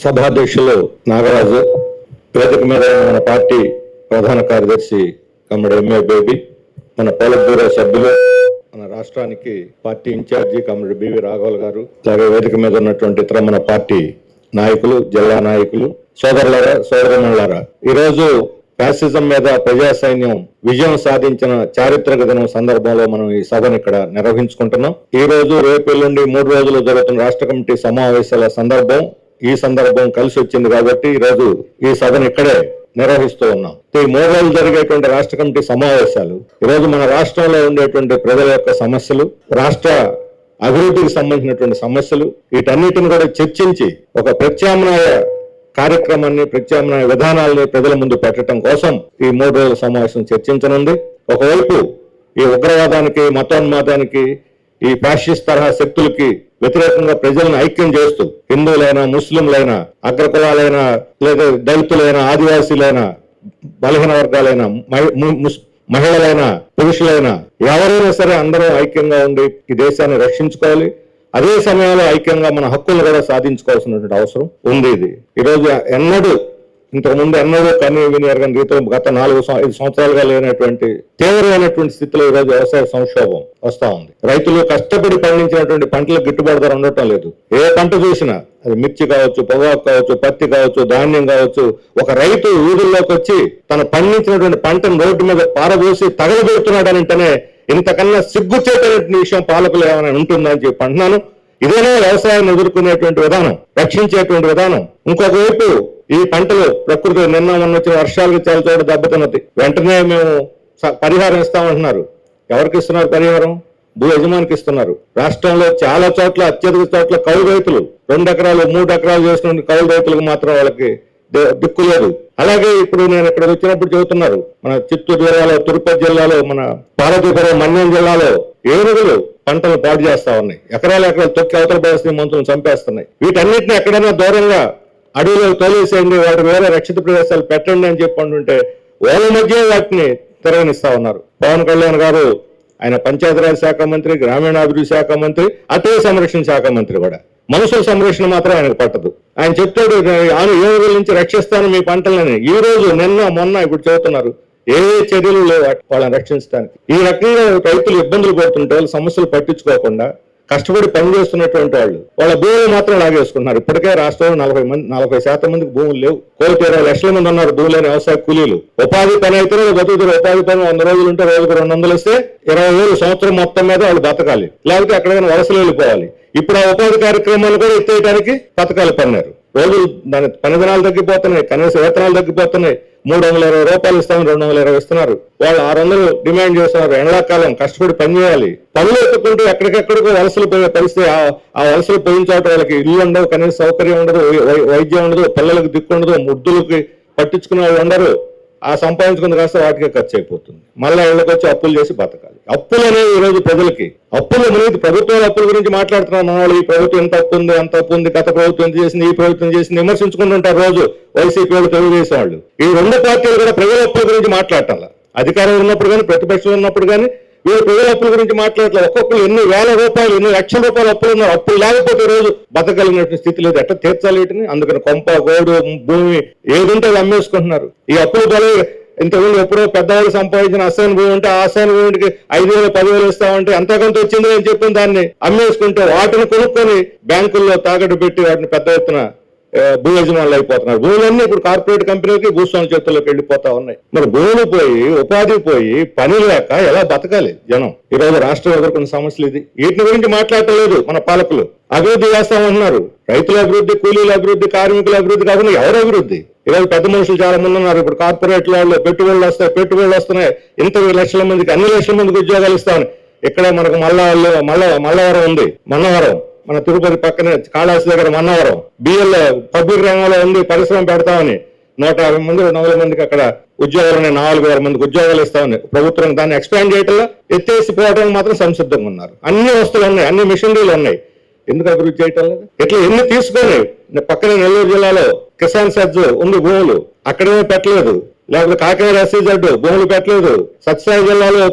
సభాధ్యక్షులు నాగరాజు వేదిక మీద మన పార్టీ ప్రధాన కార్యదర్శి కమ్మడి ఎంఏ బేబీ మన పోలక్ బ్యూరో సభ్యులు మన రాష్ట్రానికి పార్టీ ఇన్ఛార్జి కమ్మడి బివి రాఘవల్ గారు అలాగే వేదిక మీద ఉన్నటువంటి ఇతర మన పార్టీ నాయకులు జిల్లా నాయకులు సోదరులారా సోదరులారా ఈరోజు ఫ్యాసిజం మీద ప్రజా సైన్యం విజయం సాధించిన చారిత్రక దినం సందర్భంలో మనం ఈ సభను ఇక్కడ నిర్వహించుకుంటున్నాం. ఈ రోజు రేపు ఎల్లుండి మూడు రోజులు జరుగుతున్న రాష్ట్ర కమిటీ సమావేశాల సందర్భం ఈ సందర్భం కలిసి వచ్చింది కాబట్టి ఈ రోజు ఈ సభను ఇక్కడే నిర్వహిస్తూ ఉన్నాం. ఈ మూడు రోజులు జరిగేటువంటి రాష్ట్ర కమిటీ సమావేశాలు ఈ రోజు మన రాష్ట్రంలో ఉండేటువంటి ప్రజల యొక్క సమస్యలు రాష్ట్ర అభివృద్ధికి సంబంధించినటువంటి సమస్యలు వీటన్నిటిని కూడా చర్చించి ఒక ప్రత్యామ్నాయ కార్యక్రమాన్ని ప్రత్యామ్నాయ విధానాలని ప్రజల ముందు పెట్టడం కోసం ఈ మూడు రోజుల సమావేశం చర్చించనుంది. ఒకవైపు ఈ ఉగ్రవాదానికి మతోన్మాదానికి ఈ ఫ్యాషిస్ట్ తరహా శక్తులకి వ్యతిరేకంగా ప్రజలను ఐక్యం చేస్తూ హిందువులైనా ముస్లింలైనా అగ్రకులాలైనా లేదా దళితులైన ఆదివాసీలైనా బలహీన వర్గాలైనా మహి- పురుషులైనా ముస్- ఎవరైనా సరే అందరూ ఐక్యంగా ఉండి ఈ దేశాన్ని రక్షించుకోవాలి. అదే సమయంలో ఐక్యంగా మన హక్కులు కూడా సాధించుకోవాల్సినటువంటి అవసరం ఉంది ఇది. ఈరోజు ఎన్నడూ ఇంతకు ముందు ఎన్నడూ కన్ను విని ఎరగని రీతిలో గత నాలుగు ఐదు సంవత్సరాలుగా లేనటువంటి తీవ్రమైనటువంటి స్థితిలో ఈరోజు వ్యవసాయ సంక్షోభం వస్తా ఉంది. రైతులు కష్టపడి పండించినటువంటి పంటలకు గిట్టుబాటు ధర ఉండటం లేదు. ఏ పంట చూసినా అది మిర్చి కావచ్చు పొగాకు కావచ్చు పత్తి కావచ్చు ధాన్యం కావచ్చు ఒక రైతు వీధుల్లోకి వచ్చి తను పండించినటువంటి పంటను రోడ్డు మీద పారబోసి తగలబెడుతున్నాడు అంటేనే ఇంతకన్నా సిగ్గుచేటటువంటి విషయం పాలకులు ఏమైనా ఉంటుందని చెప్పి అంటున్నాను. ఇదేనే వ్యవసాయాన్ని ఎదుర్కొనేటువంటి విధానం రక్షించేటువంటి విధానం. ఇంకొక వైపు ఈ పంటలు ప్రకృతి నిన్న మొన్న వచ్చిన వర్షాలకు చాలా చోట దెబ్బతిన్నది. వెంటనే మేము పరిహారం ఇస్తామంటున్నారు. ఎవరికి ఇస్తున్నారు పరిహారం? భూ యజమానికి ఇస్తున్నారు. రాష్ట్రంలో చాలా చోట్ల అత్యధిక చోట్ల కౌలు రైతులు రెండు ఎకరాలు మూడు ఎకరాలు చేసిన కౌలు రైతులకు మాత్రం వాళ్ళకి దిక్కు లేదు. అలాగే ఇప్పుడు నేను ఇక్కడ వచ్చినప్పుడు చెబుతున్నారు. మన చిత్తూరు జిల్లాలో తిరుపతి జిల్లాలో మన పార్వతీపురం మన్యం జిల్లాలో ఏనుగులు పంటలు పాడు చేస్తా ఉన్నాయి? ఎకరాలు ఎకరాలు తొక్కి అవతల పరిస్థితి మంత్రులు చంపేస్తున్నాయి. వీటన్నిటిని ఎక్కడైనా దూరంగా అడవిలో తోలేసేయండి వాటి వేరే రక్షిత ప్రదేశాలు పెట్టండి అని చెప్పండి ఉంటే వాళ్ళ మధ్య వాటిని తిరగనిస్తా ఉన్నారు. పవన్ కళ్యాణ్ గారు ఆయన పంచాయతీరాజ్ శాఖ మంత్రి గ్రామీణాభివృద్ధి శాఖ మంత్రి అటవీ సంరక్షణ శాఖ మంత్రి కూడా. మనుషుల సంరక్షణ మాత్రం ఆయనకు పట్టదు. ఆయన చెప్తాడు ఆమె ఏనుగుల నుంచి రక్షిస్తాను మీ పంటలని. ఈ రోజు నిన్న మొన్న ఇప్పుడు చెబుతున్నారు. ఏ చర్యలు లేవు వాళ్ళని రక్షించడానికి. ఈ రకంగా రైతులు ఇబ్బందులు పడుతుంటే వాళ్ళు సమస్యలు పట్టించుకోకుండా కష్టపడి పనిచేస్తున్నటువంటి వాళ్ళు వాళ్ళ భూములు మాత్రం లాగేసుకున్నారు ఇప్పటికే రాష్ట్రంలో నలభై మంది నలభై శాతం మందికి భూములు లేవు. కోటి ఇరవై లక్షల మంది ఉన్నారు భూములు లేని వ్యవసాయ కూలీలు. ఉపాధి పని అయితే బతుకుతారు. ఉపాధి పని వంద రోజులు ఉంటే రోజుకు రెండు వందలు వస్తే ఇరవై వేలు సంవత్సరం మొత్తం మీద వాళ్ళు బతకాలి. లేకపోతే ఎక్కడికైనా వలసలు వెళ్ళిపోవాలి. ఇప్పుడు ఆ ఉపాధి కార్యక్రమాలు కూడా ఎత్తేయడానికి పథకాలు పన్నారు. రోజులు దాని పని దినాలు తగ్గిపోతున్నాయి కనీస వేతనాలు తగ్గిపోతున్నాయి. మూడు వందల ఇరవై రూపాయలు ఇస్తామని రెండు వందల ఇరవై ఇస్తున్నారు. వాళ్ళు ఆరు వందలు డిమాండ్ చేస్తున్నారు. ఎండాకాలం కష్టపడి పని చేయాలి. పనులు ఎత్తుకుంటూ ఎక్కడికెక్కడికో వలసలు పోయే పరిస్థితి ఆ- ఆ వలసలు పోయించాట వాళ్ళకి ఇల్లు ఉండవు కనీస సౌకర్యం ఉండదు వై- వైద్యం ఉండదు పిల్లలకు దిక్కు ఉండదు ముద్దులకి పట్టించుకునే వాళ్ళు ఉండరు. ఆ సంపాదించుకున్న కాస్త వాటికే ఖర్చు అయిపోతుంది. మళ్ళీ ఇళ్ళకి వచ్చి అప్పులు చేసి బతకాలి. అప్పులు అనేవి ఈ రోజు ప్రజలకి. అప్పులు అనేది ప్రభుత్వాల అప్పుల గురించి మాట్లాడుతున్నాం వాళ్ళు ఈ ప్రభుత్వం ఎంత అప్పు ఉంది అంత అప్పు ఉంది గత ప్రభుత్వం ఎంత చేసింది ఈ ప్రభుత్వం చేసింది విమర్శించుకుంటుంటారు రోజు వైసీపీ వాళ్ళు తెలుగుదేశం వాళ్ళు. ఈ రెండు పార్టీలు కూడా ప్రజల అప్పుల గురించి మాట్లాడాలి అధికారం ఉన్నప్పుడు కానీ ప్రతిపక్షం ఉన్నప్పుడు కానీ వీళ్ళు ప్రజల అప్పుల గురించి మాట్లాడట్లేదు. ఒక్కొక్కరు ఎన్ని వేల రూపాయలు ఎన్ని లక్షల రూపాయలు అప్పులు ఉన్నారు. అప్పులు లేకపోతే రోజు బతకగలిగినటువంటి స్థితి లేదు. ఎట్లా తీర్చాలి వీటిని? అందుకని కొంప గోడు భూమి ఏదుంటే అది అమ్మేసుకుంటున్నారు. ఈ అప్పులు బలి ఇంతకుముందు ఎప్పుడో పెద్దవాళ్ళు సంపాదించిన అసైన్ భూమి ఉంటే ఆ అసైన్ భూమికి ఐదు వేలు పదివేలు ఇస్తామంటే ఎంతకంత వచ్చింది అని చెప్పిన దాన్ని అమ్మేసుకుంటే వాటిని కొనుక్కొని బ్యాంకుల్లో తాకట్టు పెట్టి వాటిని పెద్ద ఎత్తున భూ యజమానులు అయిపోతున్నారు. భూములన్నీ ఇప్పుడు కార్పొరేట్ కంపెనీలకి భూస్వామి చేతుల్లోకి వెళ్ళిపోతా ఉన్నాయి. మరి భూములు పోయి ఉపాధి పోయి పని లేక ఎలా బతకాలి జనం? ఈరోజు రాష్ట్రం ఎదుర్కొన్న సమస్యలు ఇది. వీటి గురించి మాట్లాడలేదు మన పాలకులు. అభివృద్ధి చేస్తామన్నారు రైతుల అభివృద్ధి కూలీల అభివృద్ధి కార్మికుల అభివృద్ధి కాకుండా ఎవరు అభివృద్ధి? ఈరోజు పెద్ద మనుషులు చాలా మంది ఉన్నారు. ఇప్పుడు కార్పొరేట్ వాళ్ళు పెట్టుబడులు వస్తాయి పెట్టుబడులు వస్తున్నాయి. ఇంత లక్షల మందికి అన్ని లక్షల మందికి ఉద్యోగాలు ఇస్తామని. ఇక్కడే మనకు మల్ల మల్ల మల్లవరం ఉంది. మన్నవరం. మన తిరుపతి పక్కనే కాళాసి దగ్గర మన్నవరం. బిఎల్ పబ్లిక్ రంగంలో ఉంది పరిశ్రమ పెడతామని నూట యాభై మంది రెండు వందల మందికి అక్కడ ఉద్యోగాలు నాలుగు వేల మందికి ఉద్యోగాలు ఇస్తామని ప్రభుత్వం దాన్ని ఎక్స్పాండ్ చేయటంలో ఎత్తేసిపోవడానికి మాత్రం సంసిద్ధంగా ఉన్నారు. అన్ని వస్తువులు ఉన్నాయి అన్ని మిషనరీలు ఉన్నాయి. ఎందుకు అభివృద్ధి చేయటం లేదు? ఇట్లా ఎన్ని తీసుకొని పక్కనే నెల్లూరు జిల్లాలో కిసాన్ సజ్జు ఉంది భూములు అక్కడేమీ పెట్టలేదు. లేకపోతే కాకినాడ ఎస్సీజెడ్ భూములు పెట్టలేదు. సత్యసాయి జిల్లాలో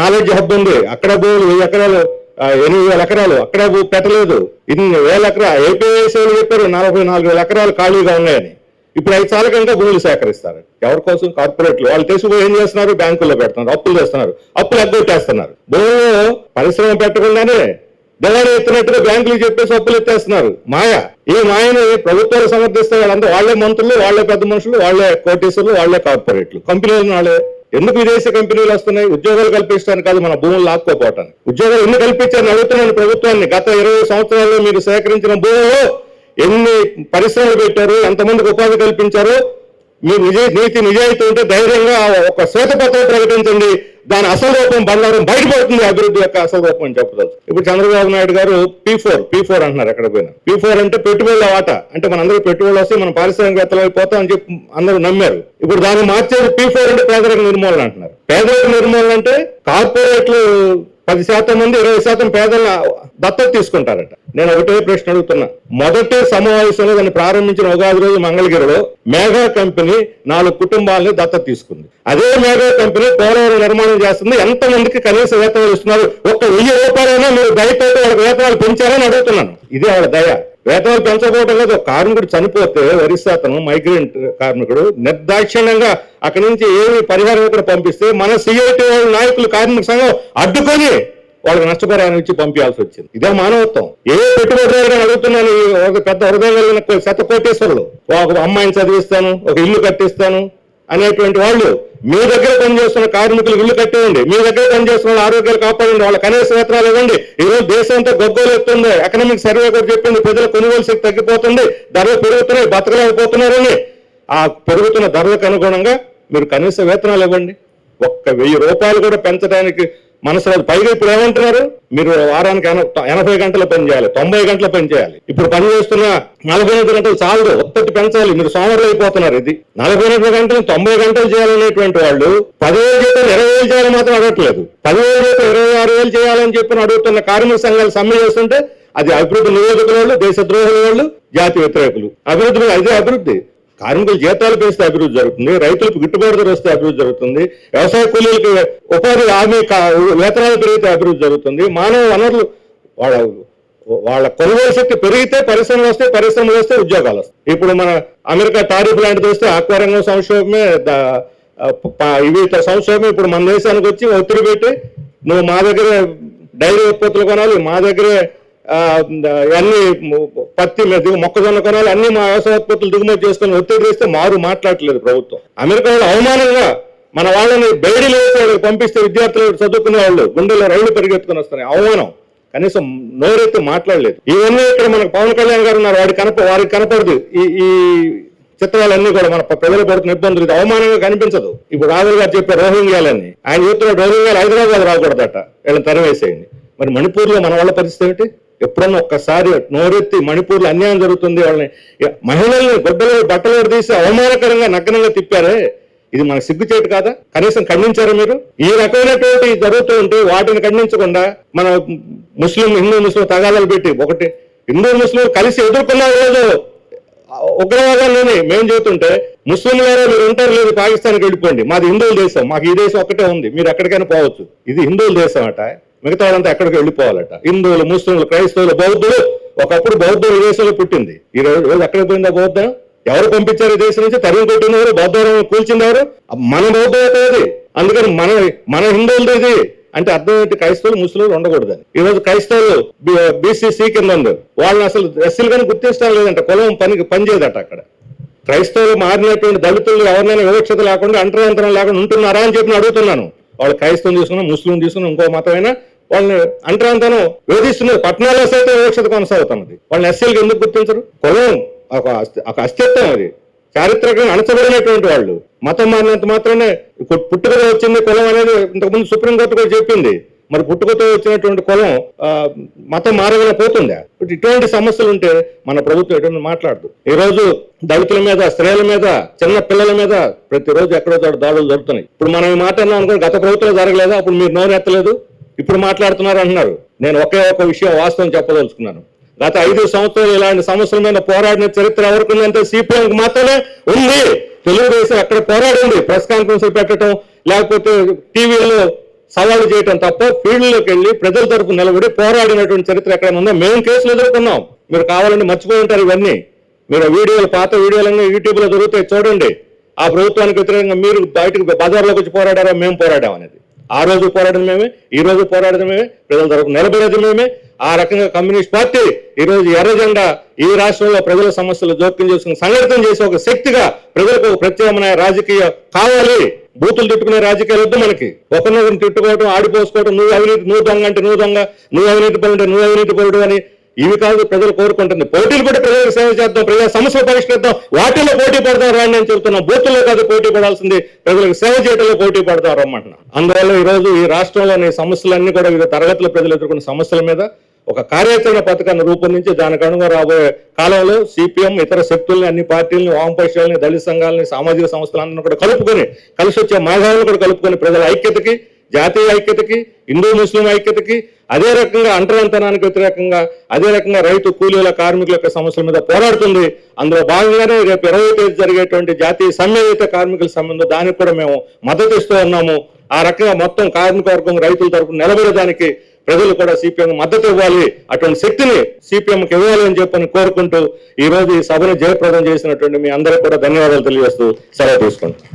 నాలెడ్జ్ హబ్ ఉంది. అక్కడ భూములు ఎకరాలు ఎనిమిది వేల ఎకరాలు. అక్కడ పెట్టలేదు. ఇన్ని వేల ఎకరా ఏపీఎస్ఏలు చెప్పారు నలభై నాలుగు వేల ఎకరాలు ఖాళీగా ఉన్నాయని. ఇప్పుడు ఐదు సార్లు కనుక భూములు సేకరిస్తారు. ఎవరి కోసం? కార్పొరేట్లు. వాళ్ళు తీసుకుపోయి ఏం చేస్తున్నారు? బ్యాంకుల్లో పెడుతున్నారు. అప్పులు చేస్తున్నారు. అప్పులు ఎగ్గొట్టేస్తున్నారు. భూములు పరిశ్రమ పెట్టకుండానే దళాలు ఎత్తినట్టుగా బ్యాంకులు చెప్పేసి అప్పులు ఎత్తేస్తున్నారు. మాయ. ఈ మాయని ప్రభుత్వాలు సమర్థిస్తే వాళ్ళంతా వాళ్ళే మంత్రులు వాళ్ళే పెద్ద మనుషులు వాళ్ళే కోటేశ్వర్లు వాళ్ళే కార్పొరేట్లు. కంపెనీలు వాళ్ళే. ఎందుకు విదేశీ కంపెనీలు వస్తున్నాయి? ఉద్యోగాలు కల్పించడానికి కాదు మన భూములు లాక్కోపోవటానికి. ఉద్యోగాలు ఎన్ని కల్పించారని అడుగుతున్నాను ప్రభుత్వాన్ని. గత ఇరవై సంవత్సరాల్లో మీరు సేకరించిన భూములు ఎన్ని పరిశ్రమలు పెట్టారు? ఎంతమందికి ఉపాధి కల్పించారు? మీరు నిజ నీతి నిజాయితీ ఉంటే ధైర్యంగా ఒక శ్వేతపత్రం ప్రకటించండి. దాని అసలు రూపం బంగారం బయటపడుతుంది అభివృద్ధి యొక్క అసలు రూపం అని చెప్పదలుచు. ఇప్పుడు చంద్రబాబు నాయుడు గారు పీ ఫోర్ పీ ఫోర్ అంటున్నారు ఎక్కడ పోయినా. పీ ఫోర్ అంటే పెట్టుబడుల వాట. అంటే మనందరూ పెట్టుబడులు వస్తే మనం పారిశ్రామికవేత్తలు అయిపోతాం అని చెప్పి అందరూ నమ్మారు. ఇప్పుడు దాన్ని మార్చేది పీ ఫోర్ అంటే పేదరిక నిర్మూలన అంటున్నారు. పేదరిక నిర్మూలన అంటే కార్పొరేట్లు పది శాతం మంది ఇరవై శాతం పేదలను దత్తత తీసుకుంటారట. నేను ఒకటే ప్రశ్న అడుగుతున్నా. మొదటి సమావేశంలో దాన్ని ప్రారంభించిన ఉగాది రోజు మంగళగిరిలో మేఘా కంపెనీ నాలుగు కుటుంబాలని దత్తత తీసుకుంది. అదే మేఘా కంపెనీ పోలవరం నిర్మాణం చేస్తుంది. ఎంత మందికి కనీస వేతనాలు ఇస్తున్నారు? ఒక్క వెయ్యి రూపాయలైనా మీరు దయతో వాళ్ళ వేతనాలు పెంచారని అడుగుతున్నాను. ఇదే వాళ్ళ దయ. వేతనాలు పెంచకపోవడం లేదు. ఒక కార్మికుడు చనిపోతే ఒరిస్సా మైగ్రెంట్ కార్మికుడు నిర్దాక్షిణ్యంగా అక్కడి నుంచి ఏమి పరిహారం ఇక్కడ పంపిస్తే మన సిఐటి వాళ్ళ నాయకులు కార్మిక సంఘం అడ్డుకొని వాళ్ళకి నష్టపరిహారం ఇచ్చి పంపించాల్సి వచ్చింది. ఇదే మానవత్వం. ఏ పెట్టుబడిదారుగా అడుగుతున్నాను ఒక పెద్ద హృదయం కలిగిన కో- శత ఒక అమ్మాయిని చదివిస్తాను ఒక ఇల్లు కట్టిస్తాను అనేటువంటి వాళ్ళు మీ దగ్గర పనిచేస్తున్న కార్మికులు ఇల్లు కట్టేయండి మీ దగ్గర పనిచేస్తున్న ఆరోగ్యాలు కాపాడండి వాళ్ళ కనీస వేతనాలు ఇవ్వండి. ఈ రోజు దేశం అంతా గొగ్గోలు ఎత్తుంది. ఎకనామిక్ సర్వే కూడా చెప్పింది ప్రజల కొనుగోలు శక్తి తగ్గిపోతుంది ధరలు పెరుగుతున్నాయి బతకలేకపోతున్నారని. ఆ పెరుగుతున్న ధరలకు అనుగుణంగా మీరు కనీస వేతనాలు ఇవ్వండి. ఒక్క వెయ్యి రూపాయలు కూడా పెంచడానికి మనసు రాదు. పైగా ఇప్పుడు ఏమంటున్నారు? మీరు వారానికి ఎనభై గంటల పని చేయాలి. తొంభై గంటల పని చేయాలి. ఇప్పుడు పని చేస్తున్న నలభై ఐదు గంటలు చాలదు ఉత్పత్తి పెంచాలి. మీరు సోమరులు అయిపోతున్నారు ఇది. నలభై ఎనిమిది గంటలు తొంభై గంటలు చేయాలనేటువంటి వాళ్ళు పదివేలు జీతం ఇరవై వేలు చేయాలని మాత్రం అడగట్లేదు. పదివేలు జీతం ఇరవై ఆరు వేలు చేయాలని చెప్పి అడుగుతున్న కార్మిక సంఘాలు సమ్మె చేస్తుంటే అది అభివృద్ధి నియోజకుల వాళ్ళు దేశద్రోహుల వాళ్ళు జాతి వ్యతిరేకులు. అభివృద్ధి అదే అభివృద్ధి. కార్మికులు జీతాలు పెంచితే అభివృద్ధి జరుగుతుంది రైతులకు గిట్టుబాటు ధర వస్తే అభివృద్ధి జరుగుతుంది వ్యవసాయ కూలీలకు ఉపాధి హామీ వేతనాలు పెరిగితే అభివృద్ధి జరుగుతుంది మానవ వనరులు వాళ్ళ వాళ్ళ కొనుగోలు శక్తి పెరిగితే పరిశ్రమలు వస్తే పరిశ్రమలు వస్తే ఉద్యోగాలు వస్తాయి. ఇప్పుడు మన అమెరికా టారిఫ్ లాంటిది వస్తే ఆక్వారంగం సంక్షోభమే ఇవి సంక్షోభమే ఇప్పుడు మన దేశానికి వచ్చి ఒత్తిడి పెట్టి నువ్వు మా దగ్గరే డైరీ ఉత్పత్తులు కొనాలి మా దగ్గరే అన్ని పత్తి మీద మొక్కజొన్న కొనాలి అన్ని మా వ్యవసాయ ఉత్పత్తులు దిగుమతి చేసుకొని ఒత్తిడి చేస్తే మారు మాట్లాడట్లేదు ప్రభుత్వం. అమెరికా వాళ్ళు అవమానంగా మన వాళ్ళని బయడి వాళ్ళకి పంపిస్తే విద్యార్థులు చదువుకునే వాళ్ళు గుండెల్లో రైళ్ళు పరిగెత్తుకుని వస్తున్నాయి. అవమానం. కనీసం నోరెత్తి మాట్లాడలేదు. ఇవన్నీ ఇక్కడ మనకు పవన్ కళ్యాణ్ గారు ఉన్నారు వాడికి కనప వారికి కనపడదు. ఈ ఈ చిత్రాలన్నీ కూడా మన ప్రజలు పడుతున్న ఇబ్బందులు ఇది అవమానంగా కనిపించదు. ఇప్పుడు రాహుల్ గారు చెప్పే రోహింగ్యాలని. ఆయన చెప్తున్న రోహింగ్యాలు హైదరాబాద్ రాకూడదట. వీళ్ళని తరివేసేయండి మరి మణిపూర్లో మన వాళ్ళ పరిస్థితి ఏమిటి? ఎప్పుడన్నా ఒక్కసారి నోరెత్తి మణిపూర్లో అన్యాయం జరుగుతుంది వాళ్ళని మహిళల్ని గుడ్డలు బట్టలు తీసి అవమానకరంగా నగ్నంగా తిప్పారే? ఇది మనకు సిగ్గుచేటు కాదా? కనీసం ఖండించారా మీరు? ఈ రకమైనటువంటి జరుగుతూ ఉంటే వాటిని ఖండించకుండా మన ముస్లిం హిందూ ముస్లిం తగాదాలు పెట్టి ఒకటి హిందూ ముస్లిం కలిసి ఎదుర్కొన్న రోజు ఉగ్రవాదాలని మేము చెబుతుంటే ముస్లింలారా మీరు ఉంటారు లేదు పాకిస్తాన్కి వెళ్ళిపోండి. మాది హిందువుల దేశం మాకు ఈ దేశం ఒక్కటే ఉంది మీరు ఎక్కడికైనా పోవచ్చు. ఇది హిందువుల దేశం అట. మిగతా వాళ్ళంతా ఎక్కడికి వెళ్ళిపోవాలట. హిందువులు ముస్లింలు క్రైస్తవులు బౌద్ధులు ఒకప్పుడు బౌద్ధం ఈ దేశంలో పుట్టింది. ఈ రోజు ఎక్కడ పోయిందా బౌద్ధం? ఎవరు పంపించారు ఈ దేశం నుంచి? తరిమి కొట్టింది బౌద్ధం కూల్చింది మన బౌద్ధం అది. అందుకని మన మన హిందువులది ఇది. అంటే అర్థం ఏంటి? క్రైస్తవులు ముస్లింలు ఉండకూడదని ఈ రోజు క్రైస్తవులు బీసీసీ కింద ఉంది. వాళ్ళని అసలు ఎస్సీలు కానీ గుర్తించడం లేదంట. కులం పనికి పనిచేయదట అక్కడ. క్రైస్తవులు మారినటువంటి దళితులు ఎవరినైనా వివక్షత లేకుండా అంటరాంతరం లేకుండా ఉంటున్నారా అని చెప్పి అడుగుతున్నాను. వాళ్ళు క్రైస్తవం తీసుకున్నా ముస్లిం తీసుకున్నా ఇంకో మతమైనా వాళ్ళని అంటరాంతరం వేధిస్తున్నారు. పట్టణాల్లో సైతం వివక్షత కొనసాగుతున్నది. వాళ్ళని ఎస్సీలకు ఎందుకు గుర్తించరు? కులం ఒక ఒక అస్తిత్వం అది. చారిత్రకంగా అణచబడినటువంటి వాళ్ళు. మతం మారినంత మాత్రమే పు- పుట్టుకతో వచ్చింది కులం అనేది ఇంతకుముందు సుప్రీంకోర్టు కూడా చెప్పింది. మరి పుట్టుకతో వచ్చినటువంటి కులం మతం మారగల పోతుందా ఇప్పుడు ఇటువంటి సమస్యలు ఉంటే మన ప్రభుత్వం ఎటువంటి మాట్లాడదు. ఈ రోజు దళితుల మీద స్త్రీల మీద చిన్న పిల్లల మీద ప్రతిరోజు ఎక్కడో చోట దాడులు జరుగుతున్నాయి. ఇప్పుడు మనం ఈ మాట అన్నాం అనుకో గత ప్రభుత్వం జరగలేదా? అప్పుడు మీరు నోరెత్తలేదు ఇప్పుడు మాట్లాడుతున్నారు అంటున్నారు. నేను ఒకే ఒక విషయం వాస్తవం చెప్పదలుచుకున్నాను. గత ఐదు సంవత్సరాలు ఇలాంటి సమస్యల మీద పోరాడిన చరిత్ర ఎవరికి ఉందంటే సిపిఎం మాత్రమే ఉంది. తెలుగుదేశం అక్కడ పోరాడింది? ప్రెస్ కాన్ఫరెన్స్ పెట్టడం లేకపోతే టీవీలో సవాలు చేయటం తప్ప ఫీల్డ్లోకి వెళ్ళి ప్రజల తరపు నిలబడి పోరాడినటువంటి చరిత్ర ఎక్కడైనా ఉందో? మేము కేసులు ఎదుర్కొన్నాం. మీరు కావాలంటే మర్చిపోయి ఉంటారు ఇవన్నీ. మీరు వీడియోలు పాత వీడియోలన్నీ యూట్యూబ్లో దొరుకుతాయి చూడండి. ఆ ప్రభుత్వానికి వ్యతిరేకంగా మీరు బయటకు బజార్లోకి వచ్చి పోరాడారా? మేము పోరాడాం అనేది. ఆ రోజు పోరాడడం మేమే ఈ రోజు పోరాడడం మేమే ప్రజల తరపు నిలబడేది మేమే. ఆ రకంగా కమ్యూనిస్ట్ పార్టీ ఈ రోజు ఈ రాష్ట్రంలో ప్రజల సమస్యలు జోక్యం చేసుకుని సంఘటన చేసే ఒక శక్తిగా ప్రజలకు ఒక ప్రత్యామ్నాయ రాజకీయ కావాలి. బూతులు తిట్టుకునే రాజకీయాలు వద్దు మనకి. ఒకరినొకరిని తిట్టుకోవడం ఆడిపోసుకోవడం నువ్వు అవినీతి నువ్వు దొంగ అంటే నువ్వు దొంగ నువ్వు అవినీతి పరుడు నువ్వు అవినీతి పరుడు అని ఇవి కాదు ప్రజలు కోరుకుంటుంది. పోటీలు కూడా ప్రజలకు సేవ చేద్దాం ప్రజల సమస్యలు పరిష్కరిద్దాం వాటిల్లో పోటీ పడతాం రాండి అని చెబుతున్నాం. బూతుల్లో కాదు పోటీ పడాల్సింది ప్రజలకు సేవ చేయడంలో పోటీ పడతాం రమ్మంటున్నాం. అందువల్ల ఈ రోజు ఈ రాష్ట్రంలోని సమస్యలన్నీ కూడా వివిధ తరగతుల ప్రజలు ఎదుర్కొన్న సమస్యల మీద ఒక కార్యాచరణ పథకాన్ని రూపొందించి దానికి అనుగుణంగా రాబోయే కాలంలో సిపిఎం ఇతర శక్తుల్ని అన్ని పార్టీలని వామపక్షాలని దళిత సంఘాలని సామాజిక సంస్థలందరినీ కూడా కలుపుకొని కలిసి వచ్చే మేఘాలను కూడా కలుపుకొని ప్రజల ఐక్యతకి జాతీయ ఐక్యతకి హిందూ ముస్లిం ఐక్యతకి అదే రకంగా అంటరంతనానికి వ్యతిరేకంగా అదే రకంగా రైతు కూలీల కార్మికుల యొక్క సమస్యల మీద పోరాడుతుంది. అందులో భాగంగానే రేపు ఇరవై తేదీ జరిగేటువంటి జాతీయ సమ్మె కార్మికుల సంబంధం దానికి కూడా మేము మద్దతు ఇస్తూ ఉన్నాము. ఆ రకంగా మొత్తం కార్మిక వర్గం రైతుల తరపున నిలబడేదానికి ప్రజలు కూడా సిపిఎం మద్దతు ఇవ్వాలి. అటువంటి శక్తిని సిపిఎంకి ఇవ్వాలి అని చెప్పని కోరుకుంటూ ఈ రోజు ఈ సభను జయప్రదం చేసినటువంటి మీ అందరికీ కూడా ధన్యవాదాలు తెలియజేస్తూ సెలవు తీసుకుంటాం